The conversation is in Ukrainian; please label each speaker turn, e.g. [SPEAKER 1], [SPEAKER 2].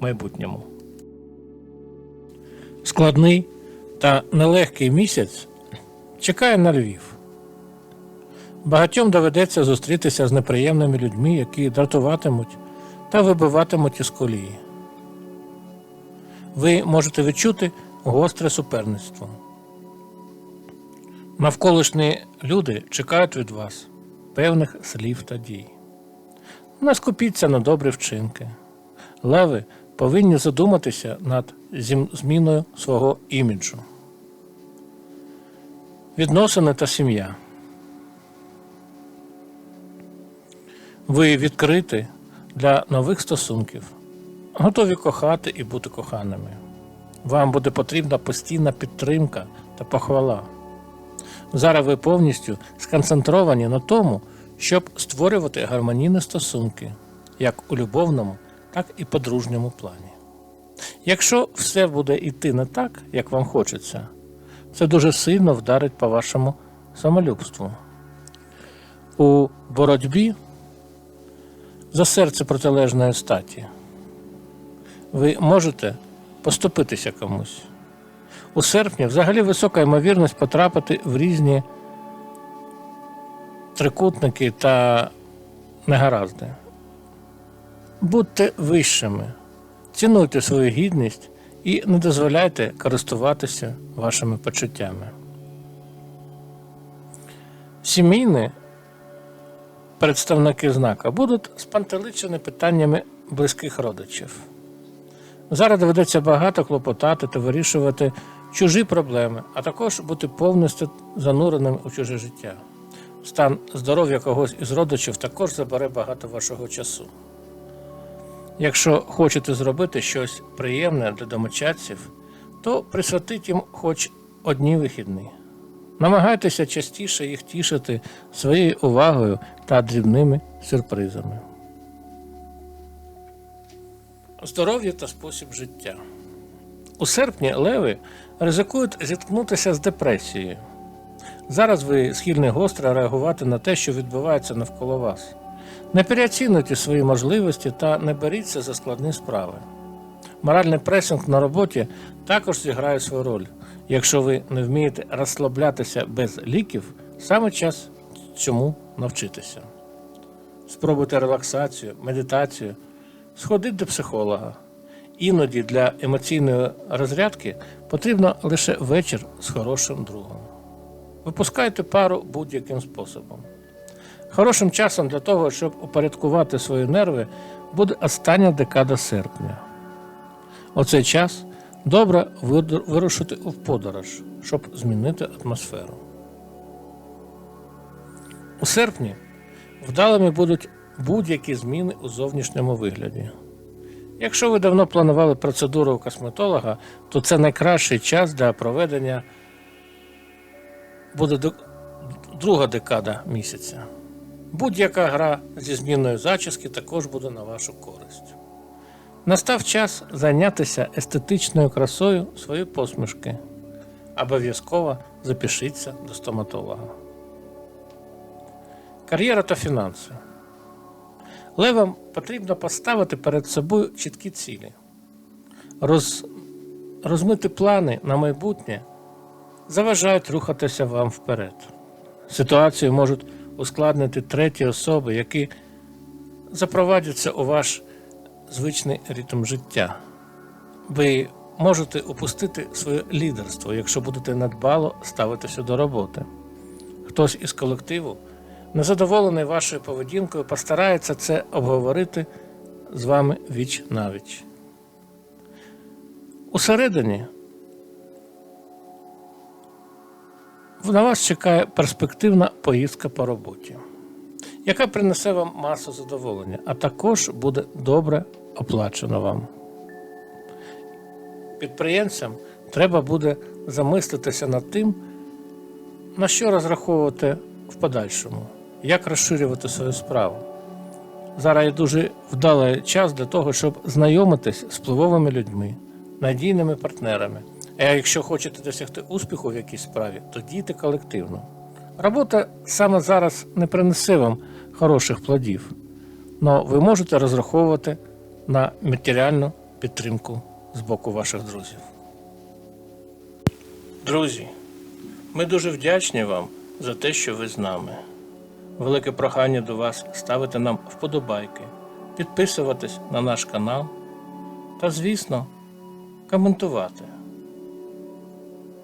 [SPEAKER 1] майбутньому. Складний та нелегкий місяць чекає на Львів. Багатьом доведеться зустрітися з неприємними людьми, які дратуватимуть та вибиватимуть із колії. Ви можете відчути гостре суперництво. Навколишні люди чекають від вас певних слів та дій. Не скупіться на добрі вчинки. Леви повинні задуматися над зміною свого іміджу. Відносини та сім'я. Ви відкриті для нових стосунків, готові кохати і бути коханими. Вам буде потрібна постійна підтримка та похвала. Зараз ви повністю сконцентровані на тому, щоб створювати гармонійні стосунки, як у любовному, так і подружньому плані. Якщо все буде йти не так, як вам хочеться, це дуже сильно вдарить по вашому самолюбству. У боротьбі за серце протилежної статі ви можете поступитися комусь. У серпні взагалі висока ймовірність потрапити в різні трикутники та негаразди. Будьте вищими, цінуйте свою гідність і не дозволяйте користуватися вашими почуттями. Сімейні представники знака будуть спантеличені питаннями близьких родичів. Зараз доведеться багато клопотати та вирішувати чужі проблеми, а також бути повністю зануреним у чуже життя. Стан здоров'я когось із родичів також забере багато вашого часу. Якщо хочете зробити щось приємне для домочадців, то присвятіть їм хоч одні вихідні. Намагайтеся частіше їх тішити своєю увагою та дрібними сюрпризами. Здоров'я та спосіб життя. У серпні леви ризикують зіткнутися з депресією. Зараз ви схильні гостро реагувати на те, що відбувається навколо вас. Не переоцінуйте свої можливості та не беріться за складні справи. Моральний пресинг на роботі також зіграє свою роль. Якщо ви не вмієте розслаблятися без ліків, саме час цьому навчитися. Спробуйте релаксацію, медитацію, сходіть до психолога. Іноді для емоційної розрядки потрібно лише вечір з хорошим другом. Випускайте пару будь-яким способом. Хорошим часом для того, щоб упорядкувати свої нерви, буде остання декада серпня. У цей час добре вирушити у подорож, щоб змінити атмосферу. У серпні вдалими будуть будь-які зміни у зовнішньому вигляді. Якщо ви давно планували процедуру у косметолога, то це найкращий час для проведення буде друга декада місяця. Будь-яка гра зі зміною зачіски також буде на вашу користь. Настав час зайнятися естетичною красою своєї посмішки. Обов'язково запишіться до стоматолога. Кар'єра та фінанси. Левам потрібно поставити перед собою чіткі цілі. Роз... Розмити плани на майбутнє заважають рухатися вам вперед. Ситуацію можуть ускладнити треті особи, які запровадяться у ваш звичний ритм життя. Ви можете упустити своє лідерство, якщо будете надбало ставитися до роботи. Хтось із колективу, незадоволений вашою поведінкою, постарається це обговорити з вами віч навіч. Усередині на вас чекає перспективна поїздка по роботі, яка принесе вам масу задоволення, а також буде добре оплачена вам. підприємцям треба буде замислитися над тим, на що розраховувати в подальшому, як розширювати свою справу. Зараз є дуже вдалий час для того, щоб знайомитись з впливовими людьми, надійними партнерами. А якщо хочете досягти успіху в якійсь справі, то дійте колективно. Робота саме зараз не принесе вам хороших плодів, але ви можете розраховувати на матеріальну підтримку з боку ваших друзів. Друзі, ми дуже вдячні вам за те, що ви з нами. Велике прохання до вас ставити нам вподобайки, підписуватись на наш канал та, звісно, коментувати.